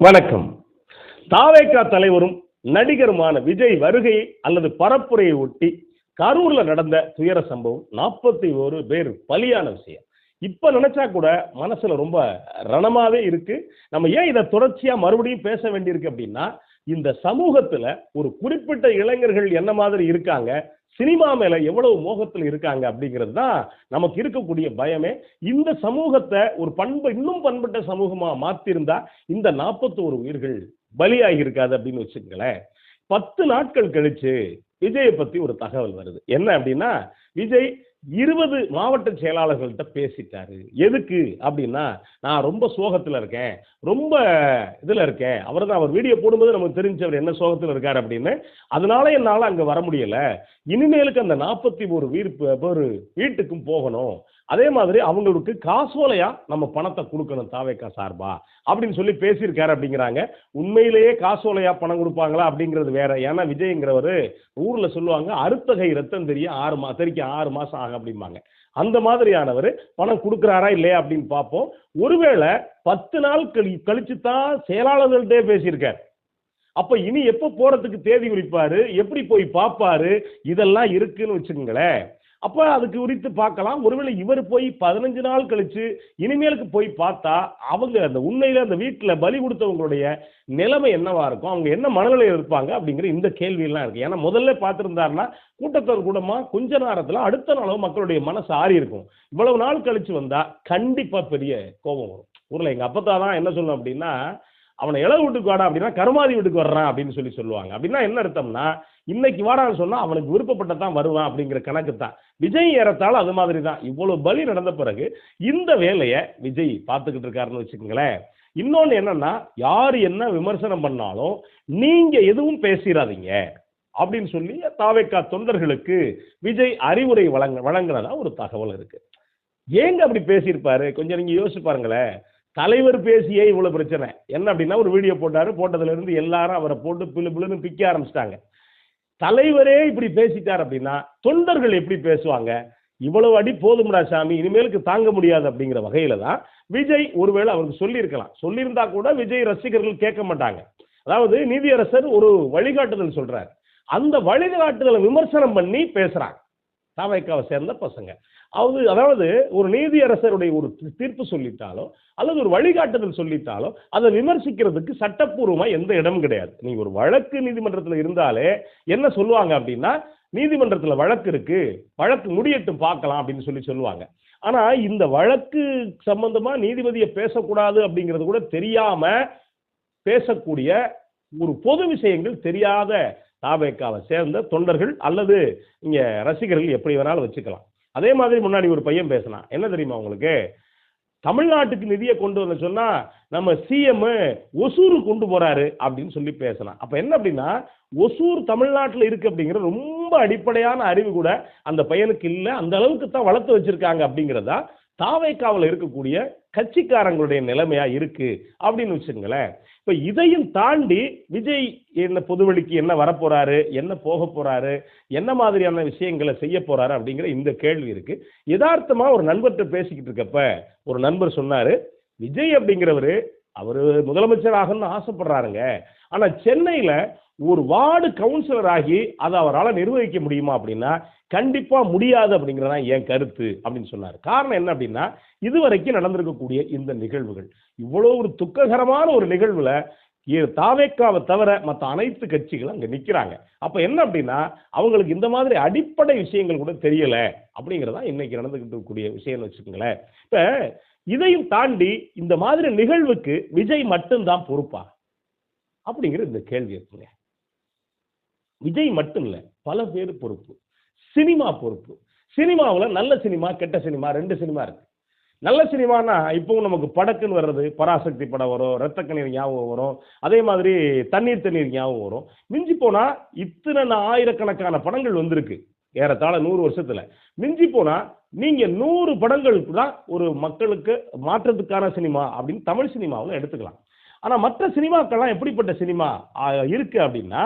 வணக்கம். தாவேக்கா தலைவரும் நடிகருமான விஜய் வருகை அல்லது பரப்புரையை ஒட்டி கரூர்ல நடந்த துயர சம்பவம் நாற்பத்தி ஒரு பேர் பலியான விஷயம். இப்ப நினைச்சா கூட மனசுல ரொம்ப ரணமாவே இருக்கு. நம்ம ஏன் இதை தொடர்ச்சியா மறுபடியும் பேச வேண்டியிருக்கு அப்படின்னா இந்த சமூகத்துல ஒரு குறிப்பிட்ட இளைஞர்கள் என்ன மாதிரி இருக்காங்க சினிமா மேல எவ்வளவு மோகத்தில் இருக்காங்க அப்படிங்கிறது தான் நமக்கு இருக்கக்கூடிய பயமே. இந்த சமூகத்தை ஒரு பண்பு இன்னும் பண்பட்ட சமூகமா மாத்திருந்தா இந்த 41 உயிர்கள் பலியாகி இருக்காது அப்படின்னு வச்சுக்கங்களேன். பத்து நாட்கள் கழிச்சு விஜயை பத்தி ஒரு தகவல் வருது. என்ன அப்படின்னா விஜய் இருபது மாவட்ட செயலாளர்கள்ட்ட பேசிட்டாரு. எதுக்கு? அப்படின்னா நான் ரொம்ப சோகத்துல இருக்கேன். ரொம்ப இதுல இருக்கேன். அவர் தான் அவர் வீடியோ போடும்போது நமக்கு தெரிஞ்சவர் என்ன சோகத்துல இருக்காரு அப்படின்னு. அதனால என்னால அங்க வர முடியல. இனிமேலுக்கு அந்த நாற்பத்தி ஒரு வீர் ஒரு வீட்டுக்கும் போகணும். அதே மாதிரி அவங்களுக்கு காசோலையா நம்ம பணத்தை கொடுக்கணும் தாவேக்கா சார்பா அப்படின்னு சொல்லி பேசியிருக்காரு அப்படிங்கிறாங்க. உண்மையிலேயே காசோலையா பணம் கொடுப்பாங்களா அப்படிங்கிறது வேற. ஏன்னா விஜய்ங்கிறவர் ஊர்ல சொல்லுவாங்க அறுத்தகை ரத்தம் தெரிய ஆறு மா தெரிக்க ஆறு மாசம் ஆகும் அப்படிம்பாங்க. அந்த மாதிரியானவர் பணம் கொடுக்குறாரா இல்லையா அப்படின்னு பார்ப்போம். ஒருவேளை பத்து நாள் கழி கழிச்சு தான் செயலாளர்கள்ட்டே பேசியிருக்கார். அப்ப இனி எப்ப போறதுக்கு தேதி குறிப்பாரு எப்படி போய் பார்ப்பாரு? இதெல்லாம் இருக்குன்னு வச்சுக்கோங்களேன். அப்ப அதுக்கு குறித்து பார்க்கலாம். ஒருவேளை இவர் போய் பதினஞ்சு நாள் கழிச்சு இனிமேலுக்கு போய் பார்த்தா அவங்க அந்த உண்மையில அந்த வீட்டுல பலி கொடுத்தவங்களுடைய நிலைமை என்னவா இருக்கும்? அவங்க என்ன மனநிலையில் இருப்பாங்க? அப்படிங்கிற இந்த கேள்வியெல்லாம் இருக்கு. ஏன்னா முதல்ல பார்த்திருந்தாருன்னா கூட்டத்தொடர் கூடமா கொஞ்ச நேரத்துல அடுத்த நாளும் மக்களுடைய மனசு ஆறி இருக்கும். இவ்வளவு நாள் கழிச்சு வந்தா கண்டிப்பா பெரிய கோபம் வரும். ஊர்ல எங்க அப்பத்தா தான் என்ன சொல்லணும் அப்படின்னா அவனை இளவு வீட்டுக்கு வாடா அப்படின்னா கருமாதி வீட்டுக்கு வர்றான் அப்படின்னு சொல்லி சொல்லுவாங்க. அப்படின்னா என்ன அர்த்தம்னா இன்னைக்கு வாடான்னு சொன்னா அவனுக்கு விருப்பப்பட்டதான் வருவான் அப்படிங்கிற கணக்கு தான் விஜய் ஏறத்தால அது மாதிரி தான் இவ்வளவு பலி நடந்த பிறகு இந்த வேலையை விஜய் பார்த்துக்கிட்டு இருக்காருன்னு வச்சுக்கோங்களேன். இன்னொன்று என்னன்னா யார் என்ன விமர்சனம் பண்ணாலும் நீங்க எதுவும் பேசிடாதீங்க அப்படின்னு சொல்லி தாவேக்கா தொண்டர்களுக்கு விஜய் அறிவுரை வழங்க வழங்கினதா ஒரு தகவல் இருக்கு. ஏங்க அப்படி பேசியிருப்பாரு? கொஞ்சம் நீங்க யோசிச்சு பாருங்களேன். தலைவர் பேசியே இவ்வளவு பிரச்சனை. என்ன அப்படின்னா ஒரு வீடியோ போட்டாரு. போட்டதுல இருந்து எல்லாரும் அவரை போட்டு பிளு பிளுன்னு பிக்க ஆரம்பிச்சிட்டாங்க. தலைவரே இப்படி பேசிட்டார் அப்படின்னா தொண்டர்கள் எப்படி பேசுவாங்க? இவ்வளவு அடி போதும்டா சாமி இனிமேலுக்கு தாங்க முடியாது அப்படிங்கிற வகையில தான் விஜய் ஒருவேளை அவருக்கு சொல்லியிருக்கலாம். சொல்லியிருந்தா கூட விஜய் ரசிகர்கள் கேட்க மாட்டாங்க. அதாவது நீதியரசர் ஒரு வழிகாட்டுதல் சொல்றாரு. அந்த வழிகாட்டுதலை விமர்சனம் பண்ணி பேசுறாங்க. தாவைக்காவை சேர்ந்த பசங்க. அது அதாவது ஒரு நீதியரசருடைய ஒரு தீர்ப்பு சொல்லிட்டாலோ அல்லது ஒரு வழிகாட்டுதல் சொல்லிட்டாலோ அதை விமர்சிக்கிறதுக்கு சட்டப்பூர்வமாக எந்த இடமும் கிடையாது. நீங்கள் ஒரு வழக்கு நீதிமன்றத்தில் இருந்தாலே என்ன சொல்லுவாங்க அப்படின்னா நீதிமன்றத்தில் வழக்கு இருக்கு வழக்கு முடியட்டும் பார்க்கலாம் அப்படின்னு சொல்லி சொல்லுவாங்க. ஆனால் இந்த வழக்கு சம்பந்தமாக நீதிபதியை பேசக்கூடாது அப்படிங்கிறது கூட தெரியாமல் பேசக்கூடிய ஒரு பொது விஷயங்கள் தெரியாத தாபேக்காவை சேர்ந்த தொண்டர்கள் அல்லது இங்கே ரசிகர்கள் எப்படி வேணாலும் வச்சுக்கலாம். அதே மாதிரி முன்னாடி ஒரு பையன் பேசினான். என்ன தெரியுமா உங்களுக்கு? தமிழ்நாட்டுக்கு நிதியை கொண்டு வர சொன்னால் நம்ம சிஎம் ஒசூர் கொண்டு போகிறாரு அப்படின்னு சொல்லி பேசலாம் அப்போ என்ன அப்படின்னா ஒசூர் தமிழ்நாட்டில் இருக்கு அப்படிங்கிற ரொம்ப அடிப்படையான அறிவு கூட அந்த பையனுக்கு இல்லை. அந்த அளவுக்கு தான் வளர்த்து வச்சுருக்காங்க அப்படிங்கிறதா தாவைக்காவில் இருக்கக்கூடிய கட்சிக்காரங்களுடைய நிலைமையா இருக்கு அப்படின்னு வச்சுங்களேன் இப்போ இதையும் தாண்டி விஜய் என்ன பொதுவெளிக்கு என்ன வரப்போறாரு என்ன போக போறாரு என்ன மாதிரியான விஷயங்களை செய்ய போறாரு அப்படிங்கிற இந்த கேள்வி இருக்கு. யதார்த்தமா ஒரு நண்பர்கிட்ட பேசிக்கிட்டு இருக்கப்ப ஒரு நண்பர் சொன்னாரு விஜய் அப்படிங்கிறவரு அவரு முதலமைச்சர் ஆகணும்னு ஆசைப்படுறாருங்க. ஆனா சென்னையில ஒரு வார்டு கவுன்சிலர் ஆகி அதை அவரால் நிர்வகிக்க முடியுமா அப்படின்னா கண்டிப்பாக முடியாது அப்படிங்கிறதா என் கருத்து அப்படின்னு சொன்னார். காரணம் என்ன அப்படின்னா இதுவரைக்கும் நடந்திருக்கக்கூடிய இந்த நிகழ்வுகள். இவ்வளோ ஒரு துக்ககரமான ஒரு நிகழ்வில் தாவேக்காவை தவிர மற்ற அனைத்து கட்சிகளும் அங்கே நிற்கிறாங்க அப்போ என்ன அப்படின்னா அவங்களுக்கு இந்த மாதிரி அடிப்படை விஷயங்கள் கூட தெரியலை அப்படிங்கிறதா இன்னைக்கு நடந்துகிட்டு இருக்கக்கூடிய விஷயம்னு வச்சுக்கோங்களேன். இப்போ இதையும் தாண்டி இந்த மாதிரி நிகழ்வுக்கு விஜய் மட்டும்தான் பொறுப்பா? அப்படிங்கிற இந்த கேள்வி இருக்குங்க. விஜய் மட்டும் இல்லை பல பேர் பொறுப்பு. சினிமா பொறுப்பு. சினிமாவில் நல்ல சினிமா கெட்ட சினிமா ரெண்டு சினிமா இருக்கு. நல்ல சினிமானா இப்பவும் நமக்கு படக்குன்னு வர்றது பராசக்தி படம் வரும் ரத்த கண்ணீர் ஞாபகம் வரும். அதே மாதிரி தண்ணீர் தண்ணீர் ஞாபகம் வரும். மிஞ்சி போனா இத்தனை ஆயிரக்கணக்கான படங்கள் வந்திருக்கு. ஏறத்தாழ நூறு வருஷத்துல. மிஞ்சி போனா நீங்க நூறு படங்களுக்கு தான் ஒரு மக்களுக்கு மாற்றத்துக்கான சினிமா அப்படின்னு தமிழ் சினிமாவில் எடுத்துக்கலாம். ஆனால் மற்ற சினிமாக்கள்லாம் எப்படிப்பட்ட சினிமா? இருக்குது இருக்கு அப்படின்னா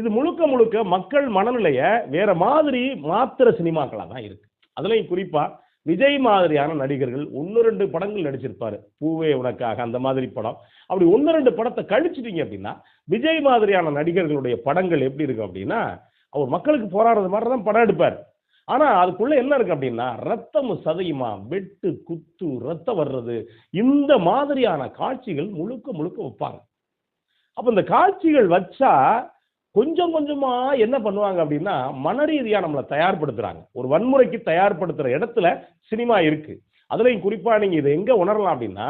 இது முழுக்க முழுக்க மக்கள் மனநிலையை வேற மாதிரி மாத்திர சினிமாக்களாக தான் இருக்கு. அதுலேயும் குறிப்பாக விஜய் மாதிரியான நடிகர்கள் ஒன்று ரெண்டு படங்கள் நடிச்சிருப்பாரு. பூவே உனக்காக அந்த மாதிரி படம். அப்படி ஒன்று ரெண்டு படத்தை கழிச்சிட்டீங்க அப்படின்னா விஜய் மாதிரியான நடிகர்களுடைய படங்கள் எப்படி இருக்கும் அப்படின்னா அவர் மக்களுக்கு போராடுறது மாதிரி தான் படம் எடுப்பார். ஆனால் அதுக்குள்ளே என்ன இருக்கு அப்படின்னா ரத்தம் சதையுமா? வெட்டு குத்து ரத்தம் வர்றது. இந்த மாதிரியான காட்சிகள் முழுக்க முழுக்க வைப்பாங்க. அப்போ இந்த காட்சிகள் வச்சா கொஞ்சம் கொஞ்சமாக என்ன பண்ணுவாங்க அப்படின்னா மன ரீதியாக நம்மளை தயார்படுத்துகிறாங்க ஒரு வன்முறைக்கு தயார்படுத்துகிற இடத்துல சினிமா இருக்குது அதுலேயும் குறிப்பாக நீங்கள் இதை எங்கே உணரலாம் அப்படின்னா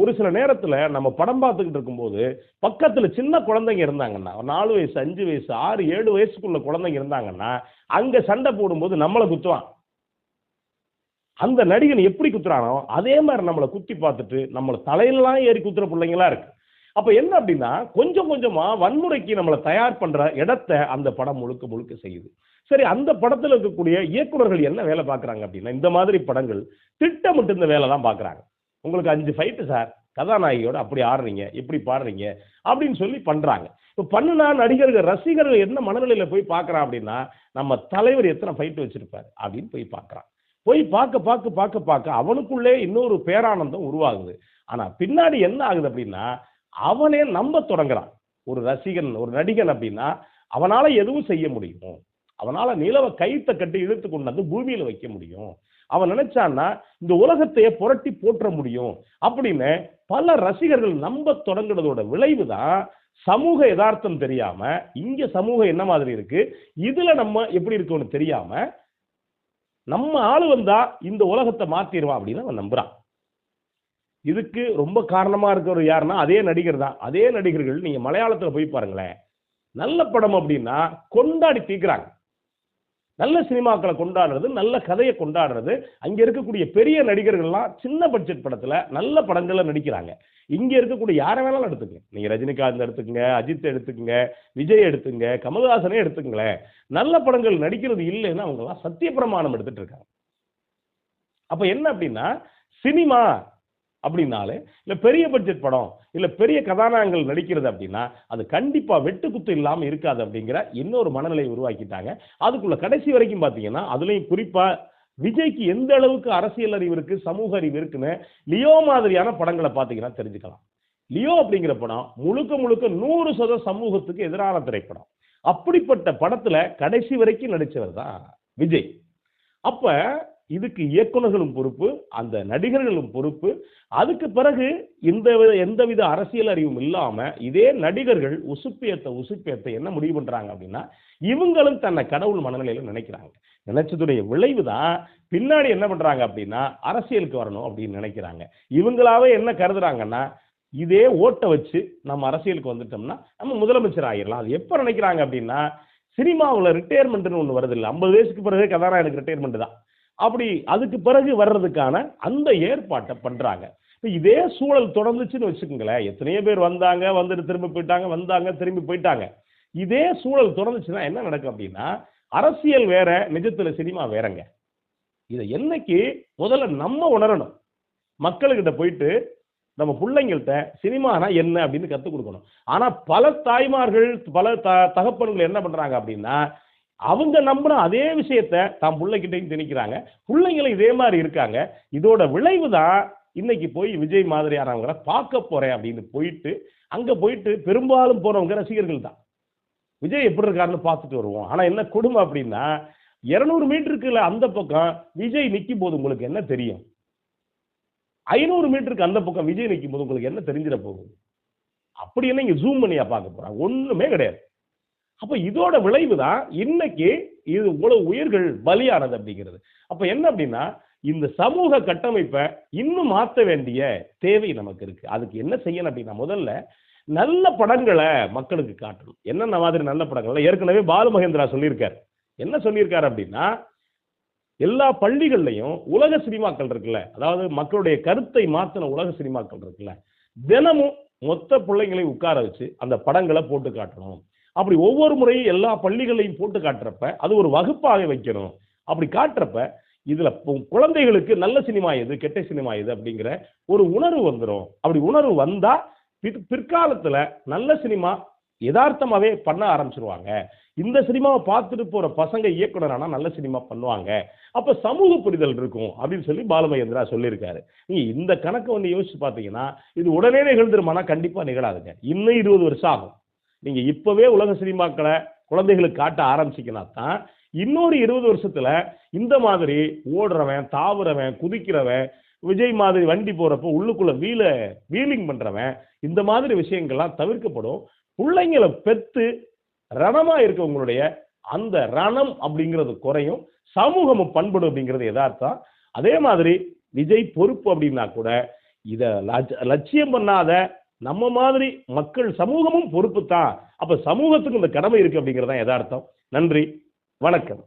ஒரு சில நேரத்தில் நம்ம படம் பார்த்துக்கிட்டு இருக்கும்போது பக்கத்தில் சின்ன குழந்தைங்க இருந்தாங்கன்னா ஒரு நாலு வயசு அஞ்சு வயசு ஆறு ஏழு வயசுக்குள்ள குழந்தைங்க இருந்தாங்கன்னா அங்கே சண்டை போடும்போது நம்மளை குத்துவான். அந்த நடிகன் எப்படி குத்துறானோ அதே மாதிரி நம்மளை குத்தி பார்த்துட்டு நம்மளை தலையிலலாம் ஏறி குத்துற பிள்ளைங்களா இருக்கு. அப்போ என்ன அப்படின்னா கொஞ்சம் கொஞ்சமாக வன்முறைக்கு நம்மளை தயார் பண்ணுற இடத்த அந்த படம் முழுக்க முழுக்க செய்யுது. சரி அந்த படத்தில் இருக்கக்கூடிய இயக்குனர்கள் என்ன வேலை பார்க்குறாங்க அப்படின்னா இந்த மாதிரி படங்கள் திட்டமிட்டு இந்த வேலை தான் பார்க்குறாங்க. உங்களுக்கு அஞ்சு ஃபைட்டு சார் கதாநாயகியோட அப்படி ஆடுறீங்க இப்படி பாடுறீங்க அப்படின்னு சொல்லி பண்ணுறாங்க இப்போ பண்ணுனா நடிகர்கள் ரசிகர்கள் என்ன மனநிலையில் போய் பார்க்குறான் அப்படின்னா நம்ம தலைவர் எத்தனை ஃபைட் வச்சுருப்பார் அப்படின்னு போய் பார்க்குறான் போய் பார்க்க பார்க்க பார்க்க பார்க்க அவனுக்குள்ளே இன்னொரு பேரானந்தம் உருவாகுது. ஆனால் பின்னாடி என்ன ஆகுது அப்படின்னா அவனே நம்ப தொடங்குறான். ஒரு ரசிகன் ஒரு நடிகன் அப்படின்னா அவனால் எதுவும் செய்ய முடியும். அவனால் நிலவை கைத்த கட்டி இழுத்து கொண்டு வந்து பூமியில் வைக்க முடியும். அவன் நினைச்சான்னா இந்த உலகத்தையே புரட்டி போற்ற முடியும் அப்படின்னு பல ரசிகர்கள் நம்ப தொடங்குனதோட விளைவு தான் சமூக யதார்த்தம் தெரியாம இங்க சமூகம் என்ன மாதிரி இருக்கு? இதுல நம்ம எப்படி இருக்கோம்னு தெரியாம நம்ம ஆளு வந்தா இந்த உலகத்தை மாத்திடுவான் அப்படின்னு அவன் நம்புறான். இதுக்கு ரொம்ப காரணமா இருக்கிறவர் யாருன்னா அதே நடிகர் தான். அதே நடிகர்கள் நீங்க மலையாளத்துல போய் பாருங்களேன். நல்ல படம் அப்படின்னா கொண்டாடி தீக்குறாங்க. நல்ல சினிமாக்களை கொண்டாடுறது நல்ல கதையை கொண்டாடுறது. அங்கே இருக்கக்கூடிய பெரிய நடிகர்கள்லாம் சின்ன பட்ஜெட் படத்தில் நல்ல படங்களை நடிக்கிறாங்க. இங்கே இருக்கக்கூடிய யாரை வேணாலும் எடுத்துக்கங்க. நீங்கள் ரஜினிகாந்த் எடுத்துக்கங்க அஜித் எடுத்துக்கங்க விஜய் எடுத்துங்க கமல்ஹாசனே எடுத்துக்கங்களேன். நல்ல படங்கள் நடிக்கிறது இல்லைன்னு அவங்க சத்திய பிரமாணம் எடுத்துட்டு இருக்காங்க. அப்போ என்ன அப்படின்னா சினிமா அப்படின்னாலே இல்லை பெரிய பட்ஜெட் படம் இல்லை பெரிய கதாநாயகங்கள் நடிக்கிறது அப்படின்னா அது கண்டிப்பாக வெட்டு குத்து இருக்காது அப்படிங்கிற இன்னொரு மனநிலையை உருவாக்கிட்டாங்க. அதுக்குள்ள கடைசி வரைக்கும் பார்த்தீங்கன்னா அதுலேயும் குறிப்பாக விஜய்க்கு எந்த அளவுக்கு அரசியல் அறிவு இருக்கு சமூக அறிவு இருக்குன்னு லியோ மாதிரியான படங்களை பார்த்தீங்கன்னா தெரிஞ்சுக்கலாம். லியோ அப்படிங்கிற படம் முழுக்க முழுக்க நூறு சத சமூகத்துக்கு எதிரான திரைப்படம். அப்படிப்பட்ட படத்துல கடைசி வரைக்கும் நடிச்சவர் தான் விஜய். அப்ப இதுக்கு இயக்குனர்களும் பொறுப்பு அந்த நடிகர்களும் பொறுப்பு. அதுக்கு பிறகு இந்த எந்தவித அரசியல் அறிவும் இல்லாமல் இதே நடிகர்கள் உசுப்பியத்தை உசுப்பியத்தை என்ன முடிவு பண்றாங்க அப்படின்னா இவங்களும் தன்னை கடவுள் மனநிலையில நினைக்கிறாங்க. நினைச்சதுடைய விளைவு தான் பின்னாடி என்ன பண்றாங்க அப்படின்னா அரசியலுக்கு வரணும் அப்படின்னு நினைக்கிறாங்க. இவங்களாவே என்ன கருதுறாங்கன்னா இதே ஓட்டை வச்சு நம்ம அரசியலுக்கு வந்துட்டோம்னா நம்ம முதலமைச்சர் ஆகிடலாம் அது எப்போ நினைக்கிறாங்க அப்படின்னா சினிமாவில் ரிட்டையர்மெண்ட்னு ஒன்று வருது இல்லை. ஐம்பது வயசுக்கு பிறகு கதாநாயகனுக்கு ரிட்டையர்மெண்ட் தான். அப்படி அதுக்கு பிறகு வர்றதுக்கான அந்த ஏற்பாட்டை பண்றாங்க. இப்போ இதே சூழல் தொடர்ந்துச்சுன்னு வச்சுக்கோங்களேன். எத்தனையோ பேர் வந்தாங்க வந்துட்டு திரும்பி போயிட்டாங்க வந்தாங்க திரும்பி போயிட்டாங்க. இதே சூழல் தொடர்ந்துச்சுன்னா என்ன நடக்கும் அப்படின்னா அரசியல் வேற நிஜத்துல சினிமா வேறங்க. இதை என்னைக்கு முதல்ல நம்ம உணரணும். மக்கள்கிட்ட போயிட்டு நம்ம பிள்ளைங்கள்ட்ட சினிமானா என்ன அப்படின்னு கற்றுக் கொடுக்கணும். ஆனா பல தாய்மார்கள் பல த தகப்பன்கள் என்ன பண்றாங்க அப்படின்னா அவங்க நம்பின அதே விஷயத்த தான் பிள்ளைகிட்டையும் திணிக்கிறாங்க. பிள்ளைங்களும் இதே மாதிரி இருக்காங்க. இதோட விளைவு தான் இன்னைக்கு போய் விஜய் மாதிரியானவங்களை பார்க்க போறேன் அப்படின்னு போயிட்டு அங்க போயிட்டு பெரும்பாலும் போறவங்க ரசிகர்கள் தான். விஜய் எப்படி இருக்காருன்னு பார்த்துட்டு வருவோம். ஆனா என்ன கொடுமை அப்படின்னா இருநூறு மீட்டருக்குள்ள அந்த பக்கம் விஜய் நிற்கும் போது உங்களுக்கு என்ன தெரியும்? ஐநூறு மீட்டருக்கு அந்த பக்கம் விஜய் நிற்கும் போது உங்களுக்கு என்ன தெரிஞ்சிட போகுது? அப்படி என்ன இங்க ஜூம் பண்ணியா பார்க்க போறாங்க? ஒண்ணுமே கிடையாது. அப்ப இதோட விளைவு தான் இன்னைக்கு இது இவ்வளவு உயிர்கள் பலியானது அப்படிங்கிறது. அப்ப என்ன அப்படின்னா இந்த சமூக கட்டமைப்பை இன்னும் மாற்ற வேண்டிய தேவை நமக்கு இருக்கு. அதுக்கு என்ன செய்யணும் அப்படின்னா முதல்ல நல்ல படங்களை மக்களுக்கு காட்டணும். என்னென்ன மாதிரி நல்ல படங்கள்? ஏற்கனவே பாலு மகேந்திரா சொல்லியிருக்காரு. என்ன சொல்லியிருக்காரு அப்படின்னா எல்லா பள்ளிகள்லையும் உலக சினிமாக்கள் இருக்குல்ல? அதாவது மக்களுடைய கருத்தை மாற்றின உலக சினிமாக்கள் இருக்குல்ல? தினமும் மொத்த பிள்ளைங்களையும் உட்கார வச்சு அந்த படங்களை போட்டு காட்டணும். அப்படி ஒவ்வொரு முறையும் எல்லா பள்ளிகளையும் போட்டு காட்டுறப்ப அது ஒரு வகுப்பாக வைக்கணும். அப்படி காட்டுறப்ப இதுல குழந்தைகளுக்கு நல்ல சினிமா எது கெட்ட சினிமா எது அப்படிங்கிற ஒரு உணர்வு வந்துடும் அப்படி உணர்வு வந்தா பிற்- பிற்காலத்துல நல்ல சினிமா யதார்த்தமாவே பண்ண ஆரம்பிச்சிருவாங்க. இந்த சினிமாவை பார்த்துட்டு போற பசங்க இயக்குனர் ஆனா நல்ல சினிமா பண்ணுவாங்க. அப்ப சமூக புரிதல் இருக்கும் அப்படின்னு சொல்லி பாலமகேந்திரா சொல்லியிருக்காரு. நீங்க இந்த கணக்கை வந்து யோசிச்சு பார்த்தீங்கன்னா இது உடனே நிகழ்ந்துருமானா கண்டிப்பா நிகழாதுங்க. இன்னும் இருபது வருஷம் ஆகும். நீங்க இப்பவே உலக சினிமாக்களை குழந்தைகளுக்கு காட்ட ஆரம்பிச்சீங்கன்னா தான் இன்னொரு இருபது வருஷத்துல இந்த மாதிரி ஓடுறவன் தாவுறவன் குதிக்கிறவன் விஜய் மாதிரி வண்டி போறப்போ உள்ளுக்குள்ள வீல வீலிங் பண்றவன் இந்த மாதிரி விஷயங்கள்லாம் தவிர்க்கப்படும். பிள்ளைங்களை பெத்து ரணமா இருக்கவங்களுடைய அந்த ரணம் அப்படிங்கிறது குறையும். சமூகமும் பண்படும் அப்படிங்கிறது எதார்த்தம் அதே மாதிரி விஜய் பொறுப்பு அப்படின்னா கூட இத லட்சியம் பண்ணாத நம்ம மாதிரி மக்கள் சமூகமும் பொறுப்பு தான் அப்ப சமூகத்துக்கு இந்த கடமை இருக்கு அப்படிங்கிறது தான் யதார்த்தம். நன்றி. வணக்கம்.